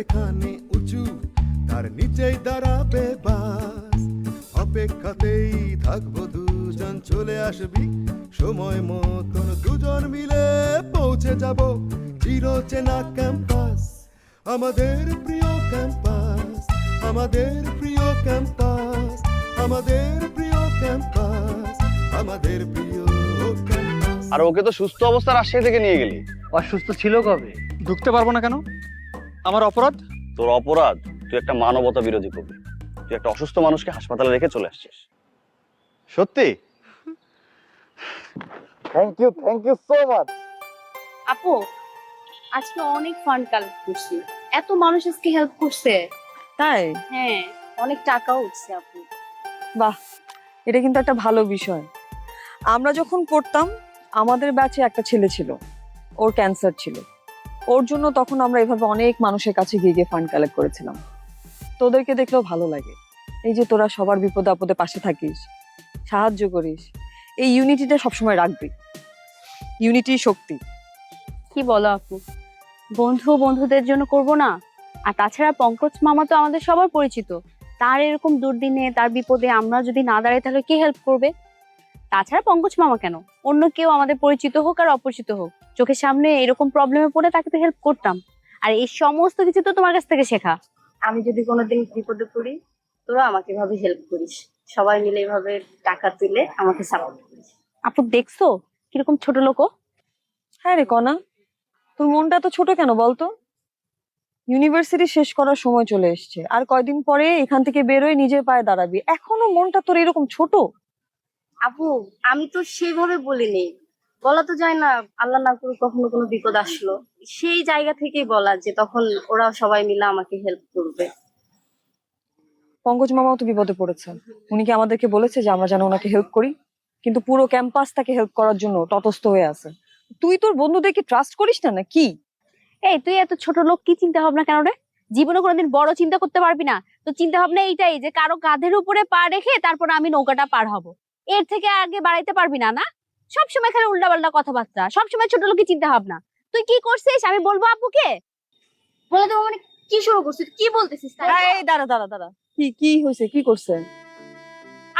এখানে উঁচু তার নিচেই দাঁড়াবে বাস। অপেক্ষাতেই থাকব দুজন চলে আসবি। সময় মতন দুজন মিলে পৌঁছে যাব চির চেনা ক্যাম্পাস। আমাদের প্রিয় ক্যাম্পাস আমাদের প্রিয় ক্যাম্পাস আমাদের প্রিয় ক্যাম্পাস আমাদের প্রিয় ক্যাম্পাস। আর ওকে তো সুস্থ অবস্থা রাজশাহী থেকে নিয়ে গেলি। অসুস্থ ছিল কবে? ঢুকতে পারব না কেন? আমার অপরাধ? তোর অপরাধ তুই একটা মানবতা বিরোধী কবি তুই একটা অসুস্থ মানুষকে হাসপাতালে রেখে চলে আসছিস। সত্যি? Thank you thank you so much আপু আজকে অনেক ফান্ড কালেক্ট করছি। এত মানুষ আজকে হেল্প করছে। তাই? হ্যাঁ অনেক টাকাও উঠছে আপু। বাহ এটা কিন্তু একটা ভালো বিষয়। আমরা যখন পড়তাম আমাদের ব্যাচে একটা ছেলে ছিল ওর ক্যান্সার ছিল। ওর জন্য তখন আমরা এভাবে অনেক মানুষের কাছে গিয়ে গিয়ে ফান্ড কালেক্ট করেছিলাম। তোদেরকে দেখলেও ভালো লাগে। এই যে তোরা সবার বিপদে আপদে পাশে থাকিস, সাহায্য করিস, এই ইউনিটিটা সবসময় রাখবি। ইউনিটি শক্তি। কি বলো আপু? বন্ধু বন্ধুদের জন্য করব না? আর তাছাড়া পঙ্কজ মামা তো আমাদের সবার পরিচিত। তার এরকম দুর্দিনে, তার বিপদে আমরা যদি না দাঁড়াই তাহলে কে হেল্প করবে? তাছাড়া পঙ্কজ মামা কেন? অন্য কেউ আমাদের পরিচিত হোক আর অপরিচিত হোক। চোখের সামনে এরকম প্রবলেমে পড়ে তাকে তো হেল্প করতাম। আর এই সমস্ত কিছু তো তোমার কাছ থেকে শেখা। আমি যদি কোনোদিন বিপদে পড়ি তোরা আমাকে এভাবে হেল্প করিস। সবাই মিলে এভাবে টাকা তুলে আমাকে সাপোর্ট করিস। আপু দেখছ? কীরকম ছোট লোক হ্যাঁ রে কনা। তোর মনটা তো ছোট কেন বলতো? ইউনিভার্সিটি শেষ করার সময় চলে এসছে। আর কয়দিন পরে এখান থেকে বেরোয় নিজের পায়ে দাঁড়াবি। এখনও মনটা তোর এরকম ছোট? আপু আমি তো সেভাবে বলিনি। বলা তো যায় না আল্লাহ না করে কখনো কোনো বিপদ আসলো। সেই জায়গা থেকেই বলা যে তখন ওরা সবাই মিলে আমাকে হেল্প করবে। পঙ্কজ মামাও তো বিপদে পড়েছে। উনি কি আমাদেরকে বলেছে যে আমরা যেন ওনাকে হেল্প করি? কিন্তু পুরো ক্যাম্পাস তাকে হেল্প করার জন্য তটস্থ হয়ে আছে। তুই তোর বন্ধুদেরকে ট্রাস্ট করিস না না কি এই তুই এত ছোট লোক কি চিন্তা ভাবনা কেন রে? জীবনে কোনোদিন বড় চিন্তা করতে পারবি না। তো চিন্তা ভাবনা এইটাই যে কারও কাঁধের উপরে পা রেখে তারপর আমি নৌকাটা পার হব। এর থেকে আগে বাড়াইতে পারবি না না? সবসময় খালি উল্টা পাল্টা কথাবার্তা সবসময় ছোট লোকের চিন্তা ভাবনা তুই কি করছিস? আমি বলব আপুকে বলে দেবো মানে কি শুরু করছিস? কি বলতেছিস? এই দাঁড়া দাঁড়া দাঁড়া। কি কি হয়েছে? কি করছে?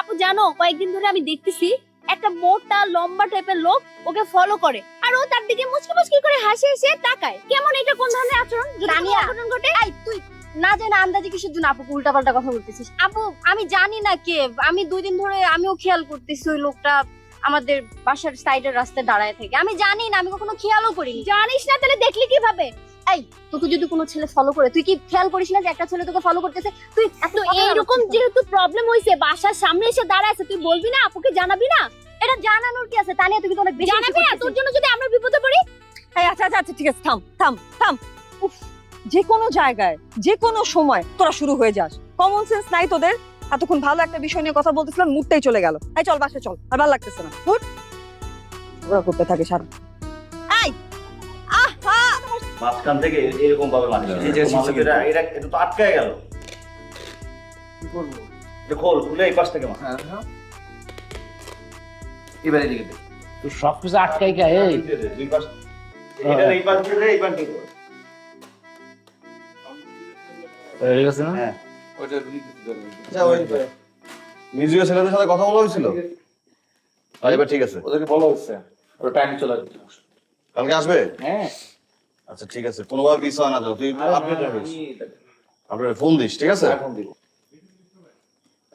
আপু জানো কয়েকদিন ধরে আমি দেখতেছি একটা মোটা লম্বা টাইপের লোক ওকে ফলো করে। আর ও তার দিকে মুচকি মুচকি করে হাসি হেসে তাকায়। কেমন এটা কোন ধরনের আচরণ? যদি অঘটন ঘটে? এই তুই না জানা আন্দাজে কিসের জন্য আপুকে উল্টাপাল্টা কথা বলতেছিস? আপু আমি জানি না কে। আমি দুই দিন ধরে আমিও খেয়াল করতেছি ওই লোকটা। আমাদের বাসার সাইডের রাস্তায় দাঁড়ায় থাকে। আমি জানি না আমি কখনো খেয়ালও করিনি। জানিস না তাহলে দেখলি কীভাবে? এই তোকে যদি কোনো ছেলে ফলো করে তুই কি খেয়াল করিস না যে একটা ছেলে তোকে ফলো করতেছে? তুই এত এইরকম যেহেতু প্রবলেম হইছে বাসার সামনে এসে দাঁড়ায় আছে তুই বলবি না আপুকে জানাবি না? এটা জানানোর কি আছে? তানিয়া তুই তো অনেক বেশি জানাবি না তোর জন্য যদি আমরা বিপদে পড়ি? এই আচ্ছা আচ্ছা আচ্ছা ঠিক আছে থাম থাম থাম। উফ যে কোনো জায়গায় যে কোনো সময় তোরা শুরু হয়ে যাস। কমন সেন্স নাই তোদের? এতক্ষণ ভালো একটা বিষয় নিয়ে কথা বলতেছিলাম মুহূর্তেই চলে গেল। এই চল বাসে চল আর ভালো লাগতেছে না। হুট ওরা করতে থাকে সারা। এই! আহা! মাঝখান থেকে এরকম ভাবে এটা এটা এটা তো আটকায় গেল। কি করব? এটা খোল খুলে এই পাশ থেকে মার এবার এদিকে দে তুই সব কিছু আটকাই গে এই। দুই পাশ এটা এই পাশ দে, এই পাশ। হয়ে না? হ্যাঁ। আচ্ছা ছেলেদের সাথে কথা বলা হয়েছিল? আর এবার ঠিক আছে। ওদেরকে বলা হচ্ছে। ওরা টাইম চলে আসবে। কালকে আসবে? হ্যাঁ। আচ্ছা ঠিক আছে। কোনোভাবে মিস হয় না যাও তুই আপডেট রাখিস আপনার ফোন দিস ঠিক আছে? দিব।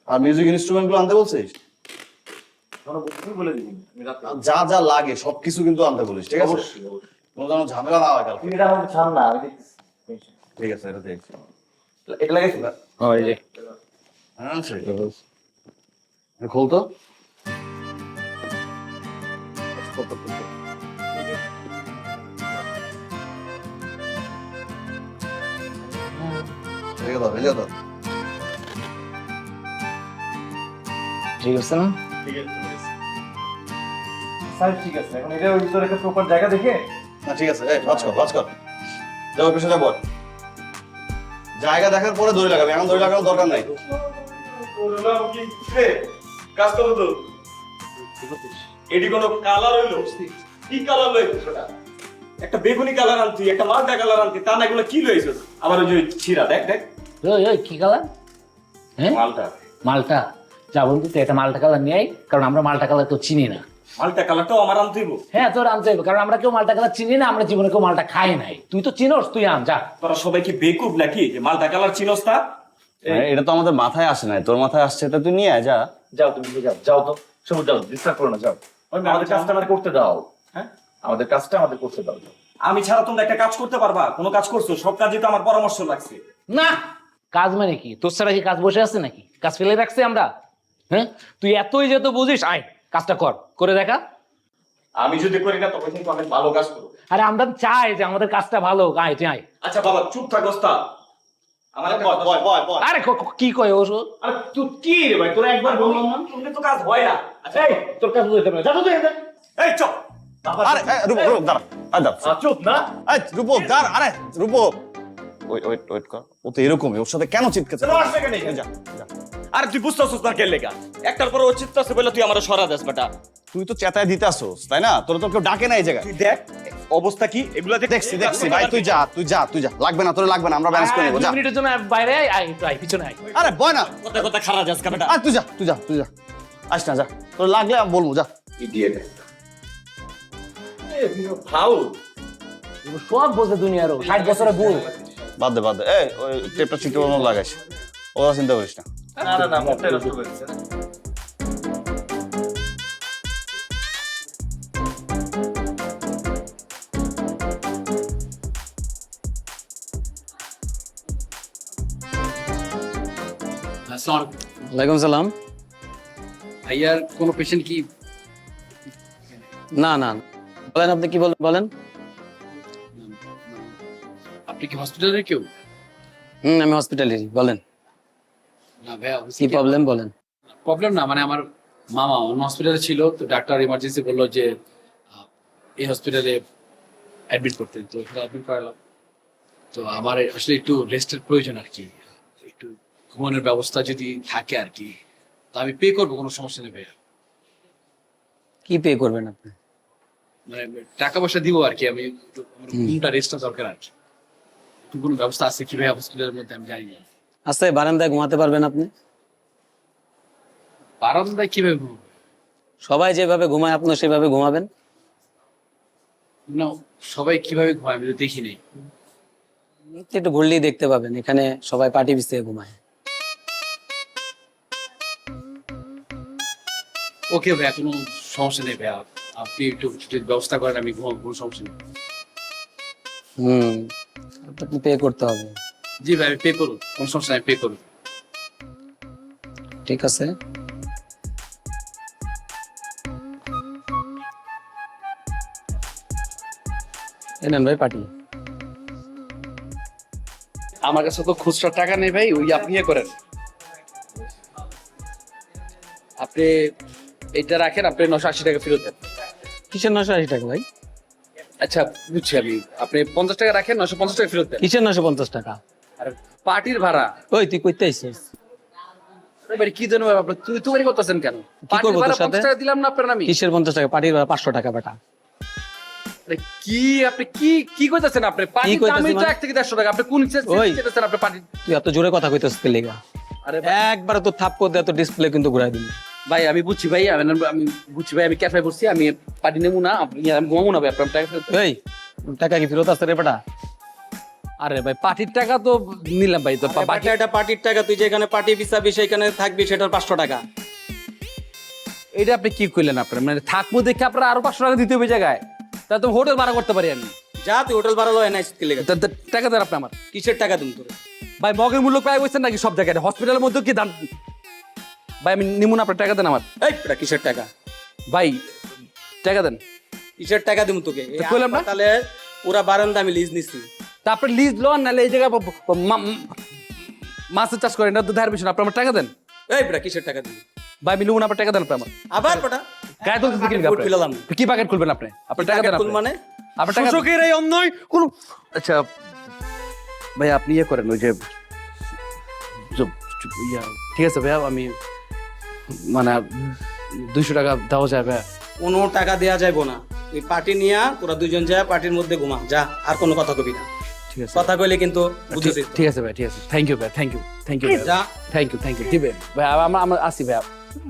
আর মিউজিক ইনস্ট্রুমেন্টগুলো আনতে বলছিস? বলে দিবি। আমি রাতে আর যা যা লাগে সবকিছু কিন্তু আনতে বলিস ঠিক আছে? কোনো যেন ঝামেলা না হয় কালকে। ঠিক আছে এটা দেখছি। এটা না হ্যাঁ এই যে হ্যাঁ ঠিক খোল তো রেখে দাও রেখে দাও ঠিক আছে না স্যার ঠিক আছে এখন এটা ওই ভিতরে একটা প্রপার জায়গা দেখে না ঠিক আছে এই ভাজ কর ভাজ কর যাও পেছনে বল জায়গা দেখার পরে দড়ি লাগাবে এখন দড়ি লাগানোর দরকার নাই। কাজ করো তো এটি কোনো কালার হইল? কি কালার লইছিস ওটা একটা বেগুনি কালার আনতি একটা মালটা কালার আনতি তা না এগুলো কি লইছিস আবার ওই যে ছিঁড়া দেখ দেখ। ওই ওই কি কালার? হ্যাঁ? মালটা। মালটা। যা বন্ধু তুই একটা মালটা কালার নিয়ে আয়, কারণ আমরা মালটা কালার তো চিনি না। মালটা কালারটাও আমার আনতেইব হ্যাঁ তোর আনতে হবে কারণ আমরা কেউ মালটা কালার চিনি না আমরা জীবনে কেউ মালটা খাই নাই। তুই তো চিনোস তুই আন যা। তোরা সবাই কি বেকুব নাকি? যে মালটা কালার চিনস তা? আরে, এটা তো আমাদের মাথায় আসে না তোর মাথায় আসছে এটা তুই নিয়ে আয় যা। যাও তুমি যাও যাও তো। সবুজ যাও ডিস্টার্ব করো না যাও। আমাদের কাজটা আমাদের করতে দাও। হ্যাঁ? আমাদের কাজটা আমাদের করতে দাও আমি ছাড়া তোমরা একটা কাজ করতে পারবা? কোনো কাজ করছ? সব কাজে তো আমার পরামর্শ লাগছে। না! কাজ মানে কি? তোর ছাড়া কি কাজ বসে আছে নাকি? কাজ ফেলে রাখছি আমরা? হ্যাঁ? তুই এতই যেহেতু বুঝিস আয়। কাজটা কর করে দেখা। আমি যদি করি না তবে কিন্তু অনেক ভালো কাজ করব। আরে আমরা চাই যে আমাদের কাজটা ভালো হোক। আয় তুই আয়। আচ্ছা বাবা চুপ থাক ওস্তাদ। আমার একটা বয় কথা- বয় বয় বয়। আরে ক- ক- কি কয় ও সব? আরে তুই কি রে ভাই তোরা একবার বললাম না? তোমরা তো কাজ হয় না। আচ্ছা এই তোর কাজ বুঝতে পারে যা তো তুই এখান থেকে। এই চপ। আরে এ, রূপক রূপক দাঁড়া। আয় দাঁড়া। আহ, চুপ না? এই, রূপক দাঁড়া। আরে রূপক। ওয়েট ওয়েট ওয়েট কর। ও তো এরকমই ওর সাথে কেন চিৎকার চলো আসবে কেন এখানে? যা যা। আরে তুই বুঝতেছিস না কে লেগা? একটার পর ও চিত্তাছে বলে তুই আমার সরা দেস বেটা। তুই তো চেতায় দিতে আসোস তাই না? তোর তো কেউ ডাকে না এই জায়গায়। তুই দেখ অবস্থা কি? এগুলা দেখ দেখছি দেখছি ভাই তুই যা তুই যা তুই যা। লাগবে না তোর লাগবে না আমরা ব্যালেন্স করে নেব যা। মিনিটের জন্য বাইরে আয়, আয় একটু আয় পিছনে আয়। আরে বয় না। কথা কথা খারাপ যাস বেটা। আর তুই যা তুই যা তুই যা। আস না যা। তোর লাগলে আমি বলব যা। ইডিয়েট ফাউল সব বোঝে দুনিয়ারও ষাট বছরের বুড়ো বাদ দে বাদ দে। এই ওই টেপটা চিটে লাগাইস ওরা চিন্তা করিস না। না না না মোটেই নষ্ট করেছে। না। ওয়ালাইকুম সালাম। ভাইয়ার কোনো পেশেন্ট কি? না না বলেন আপনি কি বলেন। বলেন আপনি কি হসপিটালের কেউ? হুম আমি হসপিটালেরই বলেন। না ভাইয়া কি প্রবলেম বলেন? প্রবলেম না মানে আমার মামা অন্য হসপিটালে ছিল তো ডাক্তার ইমার্জেন্সি বলল যে এই হসপিটালে অ্যাডমিট করতে। তো অ্যাডমিট করালাম। তো আমার আসলে একটু রেস্টের প্রয়োজন আর কি। একটু ঘুমানোর ব্যবস্থা যদি থাকে আর কি তো আমি পে করব কোনো সমস্যা নেই ভাইয়া। কি পে করবেন আপনি? মানে টাকা পয়সা দিব আর কি আমি একটু ঘুমটা রেস্টটা দরকার আর কি। কোনো ব্যবস্থা আছে কি ভাই হসপিটালের মধ্যে আমি জানি না। আস্তে বারান্দায় ঘুমাতে পারবেন আপনি? বারান্দায় কীভাবে ঘুমাবো? সবাই যেভাবে ঘুমায় আপনি সেভাবে ঘুমাবেন? না সবাই কীভাবে ঘুমায় আমি তো দেখি নেই। একটু ঘুরলেই দেখতে পাবেন এখানে সবাই পার্টি বিছিয়ে ঘুমায়। ওকে ভাইয়া কোনো সমস্যা নেই ভাইয়া। আপনি একটু ব্যবস্থা করেন আমি ঘুমাবো কোনো সমস্যা নেই। হুম আপনি পে করতে হবে। জি ভাই আমি পে করুন কোনো সমস্যা নেই পে করুন। ঠিক আছে। নেন ভাই পার্টি। আমার কাছে তো খুচরা টাকা নেই ভাই ওই আপনি ইয়ে করেন। আপনি এটা রাখেন আপনি নশো আশি টাকা ফেরত দেন। কিসের নশো আশি টাকা ভাই? আচ্ছা বুঝছি আমি। আপনি পঞ্চাশ টাকা রাখেন নশো পঞ্চাশ টাকা ফেরত দেন। কিসের নশো পঞ্চাশ টাকা? পার্টির ভাড়া। ওই তুই কইতে আইছিস। এবারে কি জানো আপনি? তুই তুমি করতেছেন কেন? পার্টির করব তোর সাথে? টাকা দিলাম না আপনার আমি কিসের পঞ্চাশ টাকা? পার্টির ভাড়া পাঁচশো টাকা বেটা। কি আপনি কি কি কইতাছেন আপনি? পার্টি কইতাছি তো মানে? থেকে দেড়শো টাকা। আপনি কোন ওই। চেতেছেন আপনি পার্টি তুই এত জোরে কথা কইতেছিস কে লেগা? আরে একবারে তো থাপ করে দেয় তো ডিসপ্লে কিন্তু ঘুরাই দিবি। ভাই আমি বুঝছি ভাই আমি বুঝছি ভাই আমি ক্যাফে বসছি আমি পার্টি নেব না আমি ঘুমাবো না ভাই আপনার টাকা এই টাকা কি ফেরত আসতে রে বেটা? আরে ভাই পার্টির টাকা তো নিলাম ভাই তো বাকি একটা পার্টির টাকা তুই যেখানে পার্টি বিছাবি সেখানে থাকবি সেটার পাঁচশো টাকা। এটা আপনি কি করলেন আপনার? মানে থাকব দেখে আপনার আরও পাঁচশো টাকা দিতে হবে জায়গায়। তাহলে তো হোটেল ভাড়া করতে পারি আমি। যা তুই হোটেল ভাড়া লয় নাই কে লেগে। তা- তা টাকা দেন আপনি আমার। কিসের টাকা দিন তোর? ভাই মগের মূল্য পাই বলছেন নাকি সব জায়গায়? হসপিটালের মধ্যে কি দাম ভাই আমি নিমুন আপনার টাকা দেন আমার। এই কিসের টাকা? ভাই টাকা দেন। কিসের টাকা দিব তোকে? তো কইলাম না? তাহলে পুরা বারান্দা আমি লিজ নিছি। তারপরে লিজ লোন নাহলে এই জায়গায় মাছের চাষ করেন না তো ধার বেশি না, আপনি আমার টাকা দেন। এই বেটা কিসের টাকা দিবি ভাই আমি আপনার টাকা দেন আপনি আমার। আবার বেটা? গায়ে বুট কি প্যাকেট খুলবেন আপনি? আপনার টাকা দেন আপনি। মানে? আপনার টাকা এই অন্যয় কোন আচ্ছা ভাই আপনি ইয়ে করেন ওই যে ঠিক আছে ভাইয়া আমি মানে দুইশো টাকা দেওয়া যায় ভাইয়া। কোনো টাকা দেয়া যাইবো না। তুই পার্টি নিয়া তোরা দুজন যা পার্টির মধ্যে ঘুমা। যা আর কোনো কথা কবি না। কথা কইলে কিন্তু ঠিক আছে ভাই ঠিক আছে। থ্যাংক ইউ ভাই thank you thank you thank you thank you দিবেন ভাই আমরা আমরা আসি ভাই।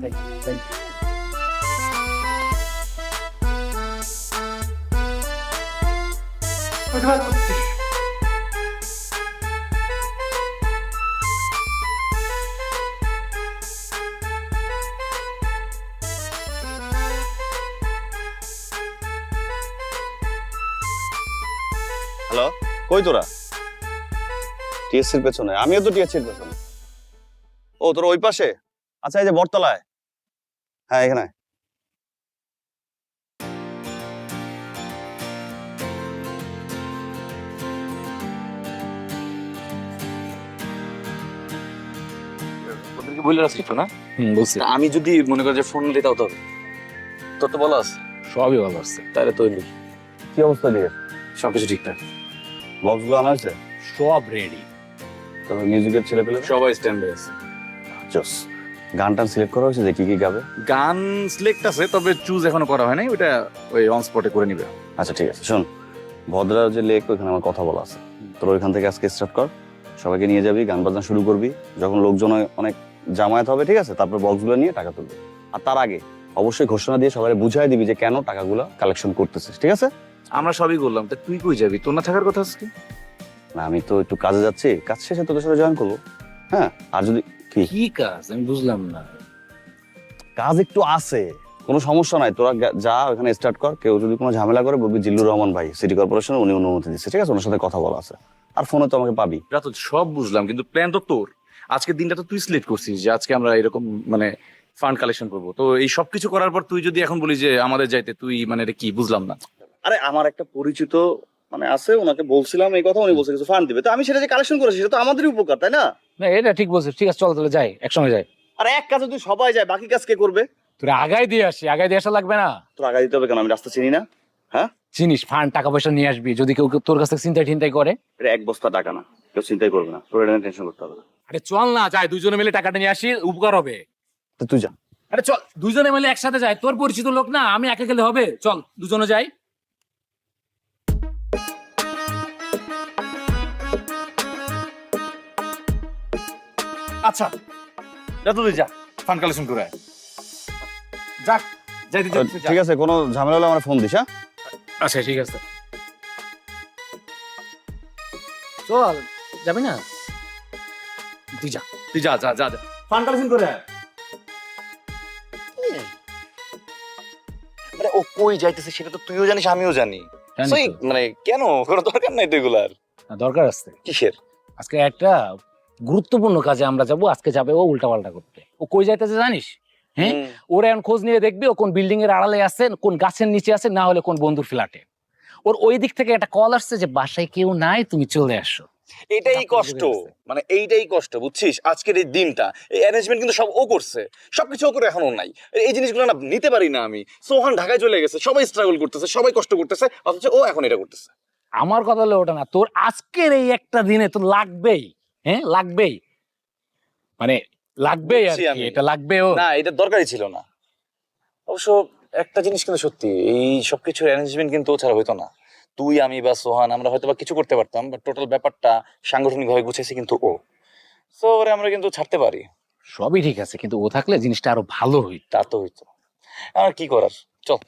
Thank you thank you hello কই তোরা? টিএসসির পেছনে। আমিও তো টিএসসির পেছনে। ও তোর ওই পাশে? আচ্ছা এই যে বটতলায়। হ্যাঁ এখানে। বলে রাখছি তো না? হুম বলছি। আমি যদি মনে করি যে ফোন দিতাও তো তোর তো বলো আছে। সবই ভালো আছে। তাহলে তো কি অবস্থা দিয়ে সবকিছু ঠিকঠাক। বক্সগুলো আনা হয়েছে? সব রেডি তবে মিউজিকের ছেলে পেলে সবাই স্ট্যান্ড আছে। জস গান টান সিলেক্ট করা হয়েছে যে কি কি গাবে? গান সিলেক্ট আছে তবে চুজ এখনও করা হয় নাই ওটা ওই অন স্পটে করে নিবে। আচ্ছা ঠিক আছে শোন ভদ্রার যে লেক ওইখানে আমার কথা বলা আছে। তোর ওইখান থেকে আজকে স্টার্ট কর সবাইকে নিয়ে যাবি গান বাজনা শুরু করবি যখন লোকজন অনেক জামায়াত হবে ঠিক আছে তারপর বক্সগুলো নিয়ে টাকা তুলবি। আর তার আগে অবশ্যই ঘোষণা দিয়ে সবাই বুঝাই দিবি যে কেন টাকাগুলো কালেকশন করতেছিস ঠিক আছে? আমরা সবই করলাম। তা তুই কই যাবি? তোর না থাকার কথা আজকে? না আমি তো একটু কাজে যাচ্ছি। কাজ শেষে তোদের সাথে জয়েন করব। হ্যাঁ আর যদি কি? কি কাজ? আমি বুঝলাম না। কাজ একটু আছে। কোনো সমস্যা নাই। তোরা যা ওখানে স্টার্ট কর। কেউ যদি কোনো ঝামেলা করে বলবি জিল্লুর রহমান ভাই সিটি কর্পোরেশন উনি অনুমতি দিচ্ছে। ঠিক আছে? ওনার সাথে কথা বলা আছে। আর ফোনে তো আমাকে পাবি। এটা তো সব বুঝলাম কিন্তু প্ল্যান তো তোর। আজকের দিনটা তো তুই সিলেক্ট করছিস যে আজকে আমরা এরকম মানে ফান্ড কালেকশন করব। তো এই সব কিছু করার পর তুই যদি এখন বলি যে আমাদের যাইতে তুই মানে এটা কি? বুঝলাম না। আরে আমার একটা পরিচিত মানে আছে ওনাকে বলছিলাম এই কথা উনি বলছে কিছু ফান্ড দিবে। তো আমি সেটা যে কালেকশন করেছি সেটা তো আমাদেরই উপকার তাই না? না এটা ঠিক বলছিস। ঠিক আছে চল তাহলে যাই একসঙ্গে যাই। আর এক কাজে তুই সবাই যায় বাকি কাজ কে করবে? তোরা আগাই দিয়ে আসি আগাই দিয়ে আসা লাগবে না। তোর আগে দিতে হবে কেন? আমি রাস্তা চিনি না হ্যাঁ? চিনিস ফান্ড টাকা পয়সা নিয়ে আসবি। যদি কেউ তোর কাছ থেকে চিন্তাই ঠিন্তাই করে। এটা এক বস্তা টাকা না কেউ চিন্তাই করবে না। তোর এটা টেনশন করতে হবে না। আরে চল না যাই দুজনে মিলে টাকাটা নিয়ে আসি উপকার হবে। তো তুই যা। আরে চল দুজনে মিলে একসাথে যাই। তোর পরিচিত লোক না আমি একা গেলে হবে। চল দুজনে যাই। আচ্ছা যা তুই যা ফান্ড কালেকশন করে আয়। যাক যাইতে যাইতে যা। ঠিক আছে কোনো ঝামেলা হলে আমার ফোন দিস হ্যাঁ? আচ্ছা ঠিক আছে। চল যাবি না? তুই যা তুই যা যা যা ফান্ড কালেকশন করে আয়। আরে ও কই যাইতেছে সেটা তো তুইও জানিস আমিও জানি। জানি। মানে কেন? কোনো দরকার নাই তো এগুলার? না, দরকার আছে। কিসের? আজকে একটা গুরুত্বপূর্ণ কাজে আমরা যাব আজকে যাবে ও উল্টা পাল্টা করতে। ও কই যাইতেছে জানিস? হ্যাঁ? ওরা এখন খোঁজ নিয়ে দেখবি ও কোন বিল্ডিং এর আড়ালে আছে কোন গাছের নিচে আছে না হলে কোন বন্ধুর ফ্ল্যাটে। ওর ওই দিক থেকে একটা কল আসছে যে বাসায় কেউ নাই তুমি চলে আসো। এটাই কষ্ট। মানে এইটাই কষ্ট বুঝছিস? আজকের এই দিনটা এই অ্যারেঞ্জমেন্ট কিন্তু সব ও করছে। সবকিছু ও করে এখনও নাই। এই জিনিসগুলো না নিতে পারি না আমি। সোহান ঢাকায় চলে গেছে সবাই স্ট্রাগল করতেছে সবাই কষ্ট করতেছে অথচ ও এখন এটা করতেছে। আমার কথা হলো ওটা না তোর আজকের এই একটা দিনে তো লাগবেই। হ্যাঁ লাগবেই। মানে লাগবেই আর কি, আমি। এটা লাগবে ও না এটা দরকারই ছিল না। অবশ্য একটা জিনিস কিন্তু সত্যি এই সবকিছুর অ্যারেঞ্জমেন্ট কিন্তু ও ছাড়া হইতো না। তুই আমি বা সোহান আমরা হয়তো বা কিছু করতে পারতাম বাট টোটাল ব্যাপারটা সাংগঠনিকভাবে গুছিয়েছে কিন্তু ও। সো ওরে আমরা কিন্তু ছাড়তে পারি। সবই ঠিক আছে কিন্তু ও থাকলে জিনিসটা আরও ভালো হইতো। তা তো হইতো। আর কি করার? চল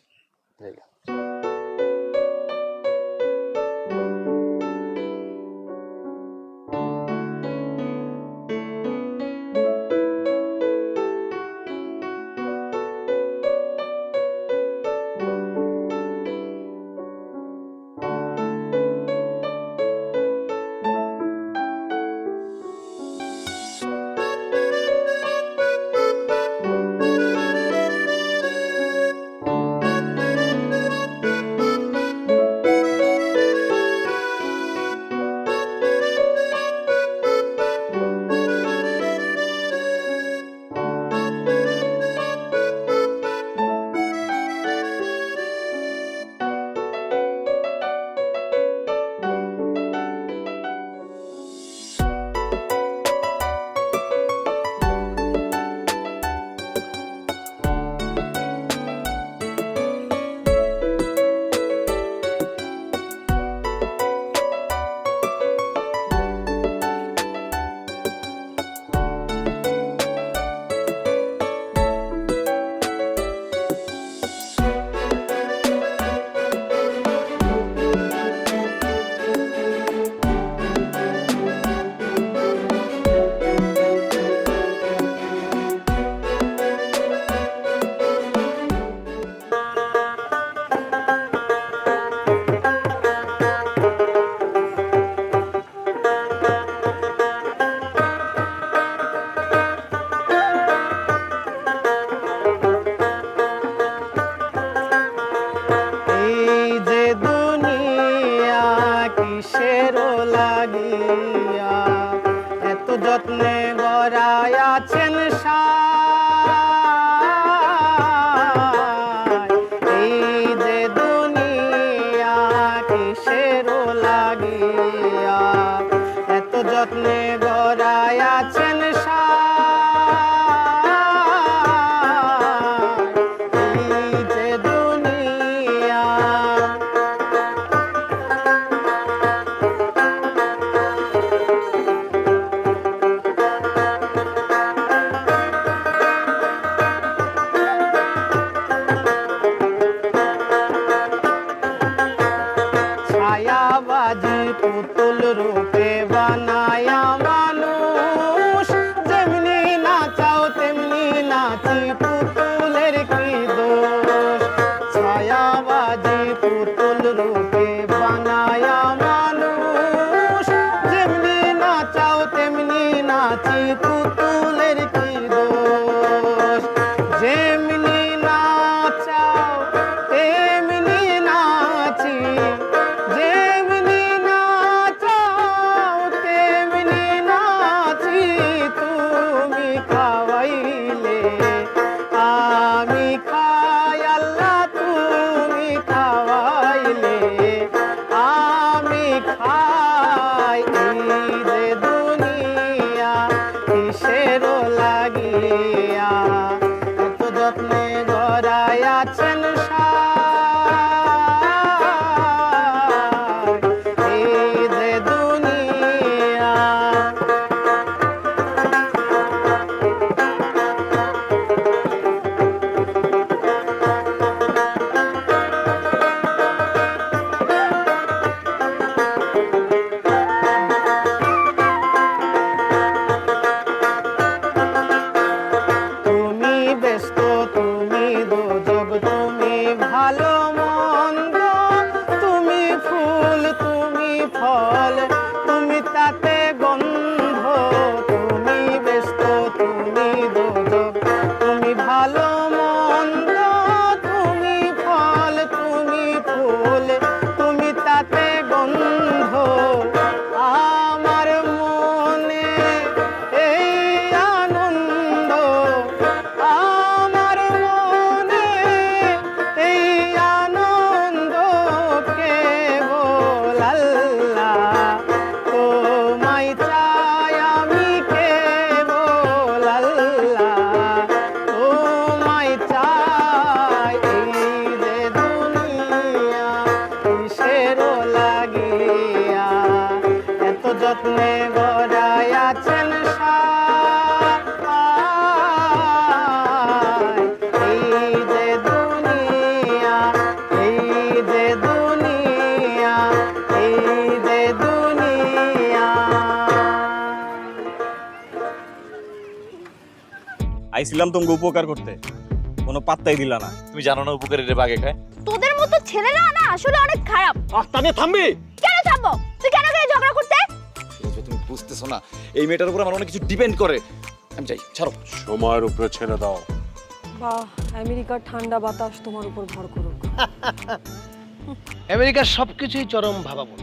জীবন যত্নে গড়াই দুনিয়া আইছিলাম তোমাকে উপকার করতে। কোনো পাত্তাই দিলা না। তুমি জানো না উপকারীরা বাগে খায়? তোদের মতো ছেলেরা না আসলে অনেক খারাপ। আস্তানে থামবি? এই মেয়েটার উপর আমার অনেক কিছু ডিপেন্ড করে। আমি যাই ছাড়ো। সময়ের উপরে ছেড়ে দাও। বা আমেরিকার ঠান্ডা বাতাস তোমার উপর ভর করুক। আমেরিকার সবকিছুই চরম ভাবাবন